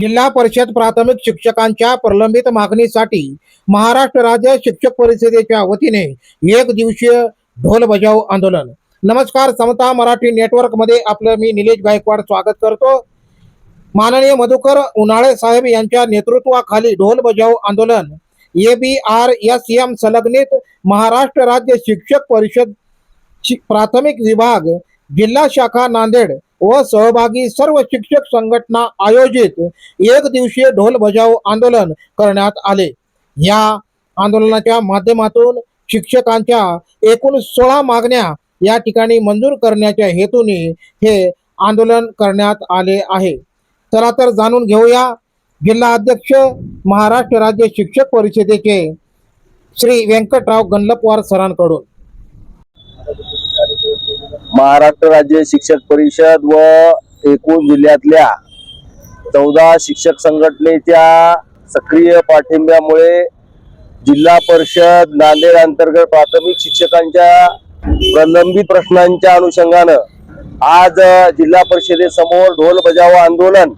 जिल्हा परिषद प्राथमिक शिक्षकांच्या प्रलंबित मागणीसाठी महाराष्ट्र राज्य शिक्षक परिषदेच्या वतीने एक दिवसीय ढोल बजाव आंदोलन. नमस्कार समता मराठी नेटवर्कमध्ये आपलं मी निलेश गायकवाड स्वागत करतो. माननीय मधुकर उन्हाळे साहेब यांच्या नेतृत्वाखाली ढोल बजाव आंदोलन. A B R S M संलग्नित महाराष्ट्र राज्य शिक्षक परिषद शि- प्राथमिक विभाग जिल्हा शाखा नांदेड व सहभागी सर्व शिक्षक संघटना आयोजित एक दिवसीय ढोल बजाव आंदोलन करण्यात आले. या आंदोलनाच्या माध्यमातून शिक्षकांच्या एकूण सोळा मागण्या या ठिकाणी मंजूर करण्याच्या हेतूने हे आंदोलन करण्यात आले आहे. चला तर जाणून घेऊया. जिल्हा अध्यक्ष महाराष्ट्र राज्य शिक्षक परिषदेचे श्री व्यंकटराव गणलपवार सरांकडून. महाराष्ट्र राज्य शिक्षक परिषद व एकूण जिल्ह्यातल्या चौदा शिक्षक संघटनेच्या सक्रिय पाठिंब्यामुळे जिल्हा परिषद नांदेड अंतर्गत प्राथमिक शिक्षकांच्या प्रलंबित प्रश्नांच्या अनुषंगानं आज जिल्हा परिषदेसमोर ढोल बजाव आंदोलन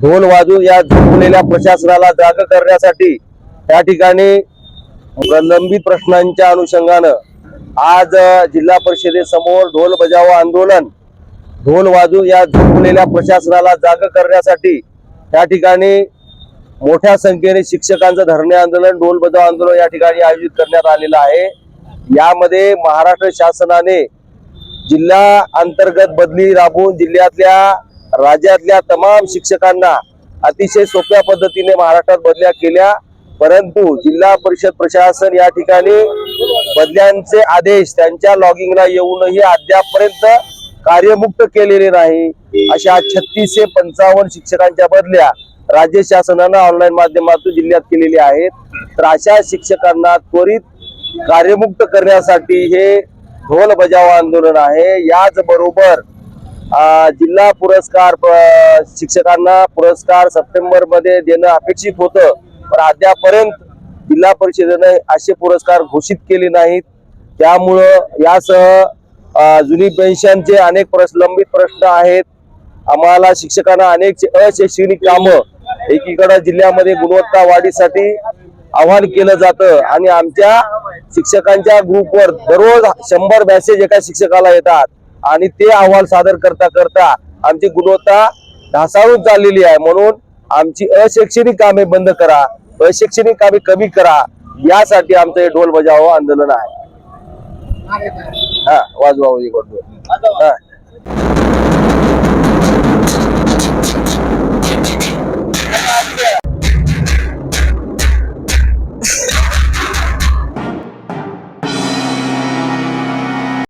ढोल वाजून या झोपलेल्या प्रशासनाला जाग करण्यासाठी त्या ठिकाणी प्रलंबित प्रश्नांच्या अनुषंगानं आज जिल्हा परिषदेसमोर ढोल बजाव आंदोलन. ढोल वाजू या झोपलेल्या प्रशासनाला जाग करण्यासाठी त्या ठिकाणी मोठ्या संख्येने शिक्षकांचं धरणे आंदोलन ढोल बजाव आंदोलन या ठिकाणी आयोजित करण्यात आलेलं आहे. यामध्ये महाराष्ट्र शासनाने जिल्हा अंतर्गत बदली राबवून जिल्ह्यातल्या राज्यातल्या तमाम शिक्षकांना अतिशय सोप्या पद्धतीने महाराष्ट्रात बदल्या केल्या. परंतु जिल्हा परिषद प्रशासन या ठिकाणी बदल्यांचे आदेश त्यांच्या लॉगिंगला येऊनही अद्यापपर्यंत कार्यमुक्त केलेले नाही. अशा छत्तीसशे पंचावन्न शिक्षकांच्या बदल्या राज्य शासनानं ऑनलाईन माध्यमातून जिल्ह्यात केलेल्या आहेत. तर अशा शिक्षकांना त्वरित कार्यमुक्त करण्यासाठी हे ढोल बजाव आंदोलन आहे. याच बरोबर जिल्हा पुरस्कार शिक्षकांना पुरस्कार सप्टेंबरमध्ये देणं अपेक्षित होतं. पण अद्यापर्यंत जिल्हा परिषदेने असे पुरस्कार घोषित केले नाहीत. त्यामुळं यासह जुनी पेन्शनचे अनेक प्रलंबित प्रश्न आहेत. आम्हाला शिक्षकांना अनेक अशैक्षणिक कामं एकीकडे जिल्ह्यामध्ये गुणवत्ता वाढीसाठी आव्हान केलं जातं आणि आमच्या शिक्षकांच्या ग्रुपवर दररोज शंभर मॅसेज एका शिक्षकाला येतात आणि ते अहवाल सादर करता करता आमची गुणवत्ता ढासाळून चाललेली आहे. म्हणून आमची अशैक्षणिक कामे बंद करा. अशैक्षणिक कामे कमी करा यासाठी आमचं हे ढोल बजाव आंदोलन आहे. हा वाजवा करतो हा.